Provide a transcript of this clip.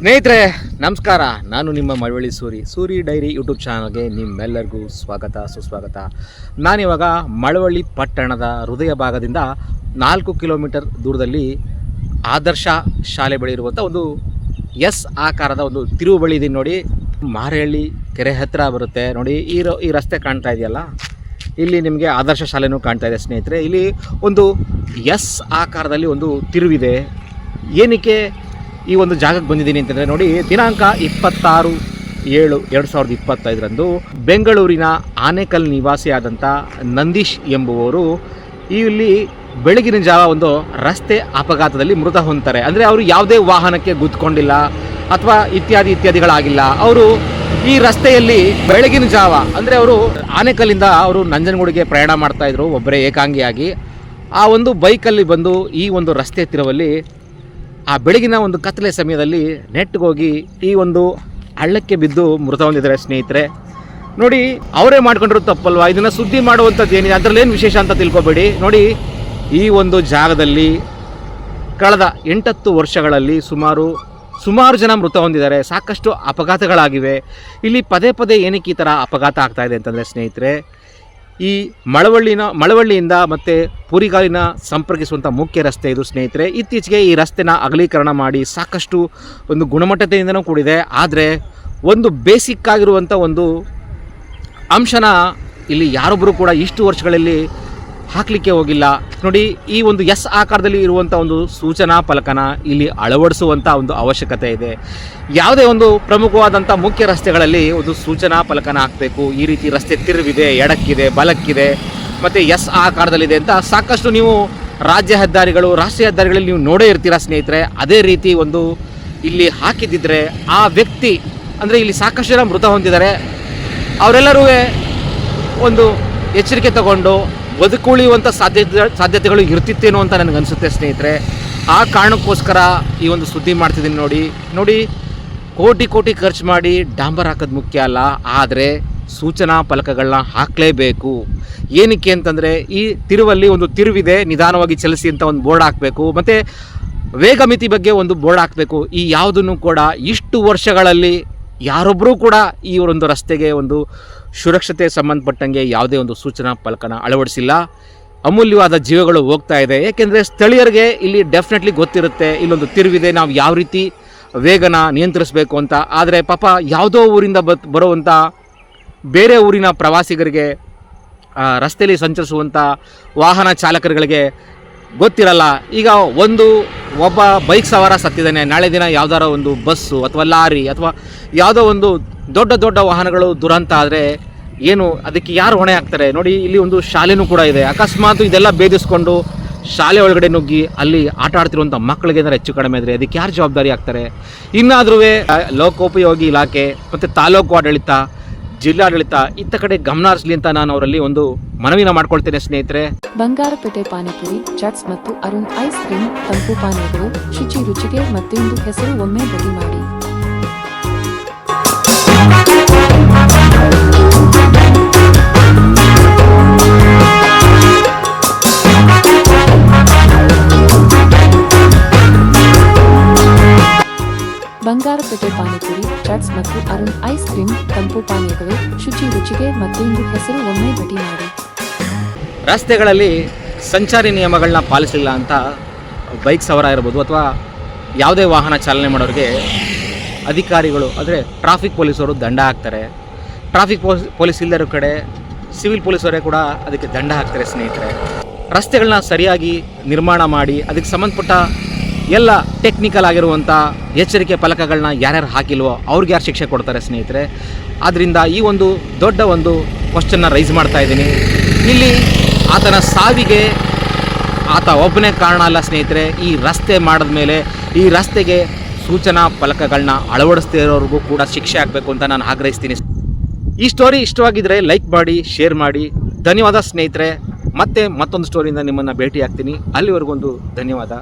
ಸ್ನೇಹಿತರೆ, ನಮಸ್ಕಾರ. ನಾನು ನಿಮ್ಮ ಮಳವಳ್ಳಿ ಸೂರಿ. ಸೂರಿ ಡೈರಿ ಯೂಟ್ಯೂಬ್ ಚಾನಲ್ಗೆ ನಿಮ್ಮೆಲ್ಲರಿಗೂ ಸ್ವಾಗತ, ಸುಸ್ವಾಗತ. ನಾನಿವಾಗ ಮಳವಳ್ಳಿ ಪಟ್ಟಣದ ಹೃದಯ ಭಾಗದಿಂದ ನಾಲ್ಕು ಕಿಲೋಮೀಟರ್ ದೂರದಲ್ಲಿ ಆದರ್ಶ ಶಾಲೆ ಬಳಿ ಇರುವಂಥ ಒಂದು ಎಸ್ ಆಕಾರದ ಒಂದು ತಿರುವು ಬಳಿ ಇದೀನಿ ನೋಡಿ. ಮಾರಹಳ್ಳಿ ಕೆರೆ ಹತ್ತಿರ ಬರುತ್ತೆ. ನೋಡಿ, ಈ ಈ ರಸ್ತೆ ಕಾಣ್ತಾ ಇದೆಯಲ್ಲ? ಇಲ್ಲಿ ನಿಮಗೆ ಆದರ್ಶ ಶಾಲೆನೂ ಕಾಣ್ತಾ ಇದೆ ಸ್ನೇಹಿತರೆ. ಇಲ್ಲಿ ಒಂದು ಎಸ್ ಆಕಾರದಲ್ಲಿ ಒಂದು ತಿರುವಿದೆ. ಏನಕ್ಕೆ ಈ ಒಂದು ಜಾಗಕ್ಕೆ ಬಂದಿದ್ದೀನಿ ಅಂತಂದರೆ ನೋಡಿ, ದಿನಾಂಕ ಇಪ್ಪತ್ತಾರು ಏಳು ಎರಡು ಸಾವಿರದ ಇಪ್ಪತ್ತೈದರಂದು ಬೆಂಗಳೂರಿನ ಆನೇಕಲ್ ನಿವಾಸಿಯಾದಂಥ ನಂದೀಶ್ ಎಂಬುವವರು ಇಲ್ಲಿ ಬೆಳಗಿನ ಜಾವ ಒಂದು ರಸ್ತೆ ಅಪಘಾತದಲ್ಲಿ ಮೃತ ಹೊಂದ್ತಾರೆ. ಅಂದರೆ ಅವರು ಯಾವುದೇ ವಾಹನಕ್ಕೆ ಗುದ್ಕೊಂಡಿಲ್ಲ ಅಥವಾ ಇತ್ಯಾದಿ ಇತ್ಯಾದಿಗಳಾಗಿಲ್ಲ. ಅವರು ಈ ರಸ್ತೆಯಲ್ಲಿ ಬೆಳಗಿನ ಜಾವ, ಅಂದರೆ ಅವರು ಆನೇಕಲ್ಲಿಂದ ಅವರು ನಂಜನಗೂಡಿಗೆ ಪ್ರಯಾಣ ಮಾಡ್ತಾಯಿದ್ರು ಒಬ್ಬರೇ ಏಕಾಂಗಿಯಾಗಿ. ಆ ಒಂದು ಬೈಕಲ್ಲಿ ಬಂದು ಈ ಒಂದು ರಸ್ತೆ ತಿರುವಲ್ಲಿ ಆ ಬೆಳಗಿನ ಒಂದು ಕತ್ತಲೆ ಸಮಯದಲ್ಲಿ ನೆಟ್ಗೋಗಿ ಈ ಒಂದು ಹಳ್ಳಕ್ಕೆ ಬಿದ್ದು ಮೃತ ಹೊಂದಿದ್ದಾರೆ ಸ್ನೇಹಿತರೆ. ನೋಡಿ, ಅವರೇ ಮಾಡ್ಕೊಂಡಿರೋ ತಪ್ಪಲ್ವಾ? ಇದನ್ನು ಸುದ್ದಿ ಮಾಡುವಂಥದ್ದು ಏನಿದೆ? ಅದರಲ್ಲೇನು ವಿಶೇಷ ಅಂತ ತಿಳ್ಕೊಬೇಡಿ. ನೋಡಿ, ಈ ಒಂದು ಜಾಗದಲ್ಲಿ ಕಳೆದ ಎಂಟತ್ತು ವರ್ಷಗಳಲ್ಲಿ ಸುಮಾರು ಸುಮಾರು ಜನ ಮೃತ ಹೊಂದಿದ್ದಾರೆ. ಸಾಕಷ್ಟು ಅಪಘಾತಗಳಾಗಿವೆ. ಇಲ್ಲಿ ಪದೇ ಪದೇ ಏನಕ್ಕೆ ಈ ಥರ ಅಪಘಾತ ಆಗ್ತಾಯಿದೆ ಅಂತಂದರೆ ಸ್ನೇಹಿತರೆ ಈ ಮಳವಳ್ಳಿನ, ಮಳವಳ್ಳಿಯಿಂದ ಮತ್ತು ಪುರಿಗಾಲಿನ ಸಂಪರ್ಕಿಸುವಂಥ ಮುಖ್ಯ ರಸ್ತೆ ಇದು, ಸ್ನೇಹಿತರೆ. ಇತ್ತೀಚೆಗೆ ಈ ರಸ್ತೆನ ಅಗಲೀಕರಣ ಮಾಡಿ ಸಾಕಷ್ಟು ಒಂದು ಗುಣಮಟ್ಟತೆಯಿಂದನೂ ಕೂಡಿದೆ. ಆದರೆ ಒಂದು ಬೇಸಿಕ್ ಆಗಿರುವಂಥ ಒಂದು ಅಂಶನ ಇಲ್ಲಿ ಯಾರೊಬ್ಬರು ಕೂಡ ಇಷ್ಟು ವರ್ಷಗಳಲ್ಲಿ ಹಾಕಲಿಕ್ಕೆ ಹೋಗಿಲ್ಲ. ನೋಡಿ, ಈ ಒಂದು ಎಸ್ ಆಕಾರದಲ್ಲಿ ಇರುವಂಥ ಒಂದು ಸೂಚನಾ ಫಲಕನ ಇಲ್ಲಿ ಅಳವಡಿಸುವಂಥ ಒಂದು ಅವಶ್ಯಕತೆ ಇದೆ. ಯಾವುದೇ ಒಂದು ಪ್ರಮುಖವಾದಂಥ ಮುಖ್ಯ ರಸ್ತೆಗಳಲ್ಲಿ ಒಂದು ಸೂಚನಾ ಫಲಕನ ಹಾಕಬೇಕು. ಈ ರೀತಿ ರಸ್ತೆ ತಿರುವಿದೆ, ಎಡಕ್ಕಿದೆ, ಬಲಕ್ಕಿದೆ, ಮತ್ತು ಎಸ್ ಆಕಾರದಲ್ಲಿದೆ ಅಂತ ಸಾಕಷ್ಟು ನೀವು ರಾಜ್ಯ ಹೆದ್ದಾರಿಗಳು, ರಾಷ್ಟ್ರೀಯ ಹೆದ್ದಾರಿಗಳಲ್ಲಿ ನೀವು ನೋಡೇ ಇರ್ತೀರಾ ಸ್ನೇಹಿತರೆ. ಅದೇ ರೀತಿ ಒಂದು ಇಲ್ಲಿ ಹಾಕಿದ್ದಿದ್ರೆ ಆ ವ್ಯಕ್ತಿ, ಅಂದರೆ ಇಲ್ಲಿ ಸಾಕಷ್ಟು ಜನ ಮೃತ ಹೊಂದಿದ್ದಾರೆ. ಅವರೆಲ್ಲರೂ ಒಂದು ಎಚ್ಚರಿಕೆ ತಗೊಂಡು ಬದುಕುಳಿಯುವಂಥ ಸಾಧ್ಯತೆ ಸಾಧ್ಯತೆಗಳು ಇರ್ತಿತ್ತೇನೋ ಅಂತ ನನಗೆ ಅನಿಸುತ್ತೆ ಸ್ನೇಹಿತರೆ. ಆ ಕಾರಣಕ್ಕೋಸ್ಕರ ಈ ಒಂದು ಸುದ್ದಿ ಮಾಡ್ತಿದ್ದೀನಿ ನೋಡಿ. ನೋಡಿ, ಕೋಟಿ ಕೋಟಿ ಖರ್ಚು ಮಾಡಿ ಡಾಂಬರ್ ಹಾಕೋದು ಮುಖ್ಯ ಅಲ್ಲ. ಆದರೆ ಸೂಚನಾ ಫಲಕಗಳನ್ನ ಹಾಕಲೇಬೇಕು. ಏನಕ್ಕೆ ಅಂತಂದರೆ ಈ ತಿರುವಲ್ಲಿ ಒಂದು ತಿರುವಿದೆ, ನಿಧಾನವಾಗಿ ಚಲಿಸಿ ಅಂತ ಒಂದು ಬೋರ್ಡ್ ಹಾಕಬೇಕು. ಮತ್ತು ವೇಗ ಮಿತಿ ಬಗ್ಗೆ ಒಂದು ಬೋರ್ಡ್ ಹಾಕಬೇಕು. ಈ ಯಾವುದನ್ನು ಕೂಡ ಇಷ್ಟು ವರ್ಷಗಳಲ್ಲಿ ಯಾರೊಬ್ಬರೂ ಕೂಡ ಈ ಒಂದು ರಸ್ತೆಗೆ ಒಂದು ಸುರಕ್ಷತೆ ಸಂಬಂಧಪಟ್ಟಂಗೆ ಯಾವುದೇ ಒಂದು ಸೂಚನಾ ಫಲಕನ ಅಳವಡಿಸಿಲ್ಲ. ಅಮೂಲ್ಯವಾದ ಜೀವಗಳು ಹೋಗ್ತಾ ಇದೆ. ಏಕೆಂದರೆ ಸ್ಥಳೀಯರಿಗೆ ಇಲ್ಲಿ ಡೆಫಿನೆಟ್ಲಿ ಗೊತ್ತಿರುತ್ತೆ ಇಲ್ಲೊಂದು ತಿರುವಿದೆ. ನಾವು ಯಾವ ರೀತಿ ವೇಗನ ನಿಯಂತ್ರಿಸಬೇಕು ಅಂತ. ಆದರೆ ಪಾಪ ಯಾವುದೋ ಊರಿಂದ ಬತ್ ಬರುವಂಥ ಬೇರೆ ಊರಿನ ಪ್ರವಾಸಿಗರಿಗೆ ರಸ್ತೆಯಲ್ಲಿ ಸಂಚರಿಸುವಂಥ ವಾಹನ ಚಾಲಕರುಗಳಿಗೆ ಗೊತ್ತಿರಲ್ಲ. ಈಗ ಒಂದು ಒಬ್ಬ ಬೈಕ್ ಸವಾರ ಸತ್ತಿದ್ದಾನೆ. ನಾಳೆ ದಿನ ಯಾವ್ದಾರ ಒಂದು ಬಸ್ಸು ಅಥವಾ ಲಾರಿ ಅಥವಾ ಯಾವುದೋ ಒಂದು ದೊಡ್ಡ ದೊಡ್ಡ ವಾಹನಗಳು ದುರಂತ ಆದರೆ ಏನು ಅದಕ್ಕೆ ಯಾರು ಹೊಣೆ ಆಗ್ತಾರೆ ನೋಡಿ, ಇಲ್ಲಿ ಒಂದು ಶಾಲೆನೂ ಕೂಡ ಇದೆ. ಅಕಸ್ಮಾತ್ ಇದೆಲ್ಲ ಭೇದಿಸ್ಕೊಂಡು ಶಾಲೆ ಒಳಗಡೆ ನುಗ್ಗಿ ಅಲ್ಲಿ ಆಟ ಆಡ್ತಿರುವಂಥ ಮಕ್ಕಳಿಗೆ ಏನಾರು ಹೆಚ್ಚು ಕಡಿಮೆ ಇದ್ರೆ ಅದಕ್ಕೆ ಯಾರು ಜವಾಬ್ದಾರಿ ಆಗ್ತಾರೆ ಇನ್ನಾದ್ರೂ ಲೋಕೋಪಯೋಗಿ ಇಲಾಖೆ ಮತ್ತು ತಾಲೂಕು ಆಡಳಿತ ಜಿಲ್ಲಾಡಳಿತ ಇತ್ತ ಕಡೆ ಗಮನ ಹರಿಸಲಿ ಅಂತ ನಾನು ಅವರಲ್ಲಿ ಒಂದು ಮನವಿನ ಮಾಡ್ಕೊಳ್ತೇನೆ ಸ್ನೇಹಿತರೆ. ಬಂಗಾರಪೇಟೆ ಪಾನಿಪುರಿ, ಚಟ್ಸ್ ಮತ್ತು ಅರುಣ್ ಐಸ್ ಕ್ರೀಮ್, ತಂಪು ಪಾನೀಯಗಳು, ಶುಚಿ ರುಚಿಗೆ ಮತ್ತೊಂದು ಹೆಸರು ಒಮ್ಮೆ ಬದಿ ಮಾಡಿ. ಬಂಗಾರಪೇಟೆ ಪಾನಿಪುರಿ, ಚಟ್ಸ್ ಮತ್ತು ಅರುಣ್ ಐಸ್ ಕ್ರೀಮ್, ತಂಪು ಪಾನೀಯಗಳು, ಶುಚಿ ರುಚಿಗೆ ಮತ್ತೊಂದು ಹೆಸರು ಒಮ್ಮೆ ಭೇಟಿ ಮಾಡಿ. ರಸ್ತೆಗಳಲ್ಲಿ ಸಂಚಾರಿ ನಿಯಮಗಳನ್ನ ಪಾಲಿಸಲಿಲ್ಲ ಅಂತ ಬೈಕ್ ಸವಾರ ಇರ್ಬೋದು ಅಥವಾ ಯಾವುದೇ ವಾಹನ ಚಾಲನೆ ಮಾಡೋರಿಗೆ ಅಧಿಕಾರಿಗಳು, ಅಂದರೆ ಟ್ರಾಫಿಕ್ ಪೊಲೀಸರು ದಂಡ ಹಾಕ್ತಾರೆ. ಟ್ರಾಫಿಕ್ ಪೊಲೀಸ್ ಪೊಲೀಸ್ ಇಲ್ಲದಿರೋ ಕಡೆ ಸಿವಿಲ್ ಪೊಲೀಸರೇ ಕೂಡ ಅದಕ್ಕೆ ದಂಡ ಹಾಕ್ತಾರೆ ಸ್ನೇಹಿತರೆ. ರಸ್ತೆಗಳನ್ನ ಸರಿಯಾಗಿ ನಿರ್ಮಾಣ ಮಾಡಿ, ಅದಕ್ಕೆ ಸಂಬಂಧಪಟ್ಟ ಎಲ್ಲ ಟೆಕ್ನಿಕಲ್ ಆಗಿರುವಂಥ ಎಚ್ಚರಿಕೆ ಫಲಕಗಳನ್ನ ಯಾರ್ಯಾರು ಹಾಕಿಲ್ವೋ ಅವ್ರಿಗೆ ಯಾರು ಶಿಕ್ಷೆ ಕೊಡ್ತಾರೆ ಸ್ನೇಹಿತರೆ. ಆದ್ದರಿಂದ ಈ ಒಂದು ದೊಡ್ಡ ಒಂದು ಕ್ವಶನ್ನ ರೈಸ್ ಮಾಡ್ತಾ ಇದ್ದೀನಿ. ಇಲ್ಲಿ ಆತನ ಸಾವಿಗೆ ಆತ ಒಬ್ಬನೇ ಕಾರಣ ಅಲ್ಲ ಸ್ನೇಹಿತರೆ. ಈ ರಸ್ತೆ ಮಾಡಿದ ಮೇಲೆ ಈ ರಸ್ತೆಗೆ ಸೂಚನಾ ಫಲಕಗಳನ್ನ ಅಳವಡಿಸ್ತಿರೋರಿಗೂ ಕೂಡ ಶಿಕ್ಷೆ ಆಗಬೇಕು ಅಂತ ನಾನು ಆಗ್ರಹಿಸ್ತೀನಿ. ಈ ಸ್ಟೋರಿ ಇಷ್ಟವಾಗಿದ್ದರೆ ಲೈಕ್ ಮಾಡಿ ಶೇರ್ ಮಾಡಿ. ಧನ್ಯವಾದ ಸ್ನೇಹಿತರೆ. ಮತ್ತೆ ಮತ್ತೊಂದು ಸ್ಟೋರಿಯಿಂದ ನಿಮ್ಮನ್ನು ಭೇಟಿ ಆಗ್ತೀನಿ ಅಲ್ಲಿವರೆಗೊಂದು ಧನ್ಯವಾದ.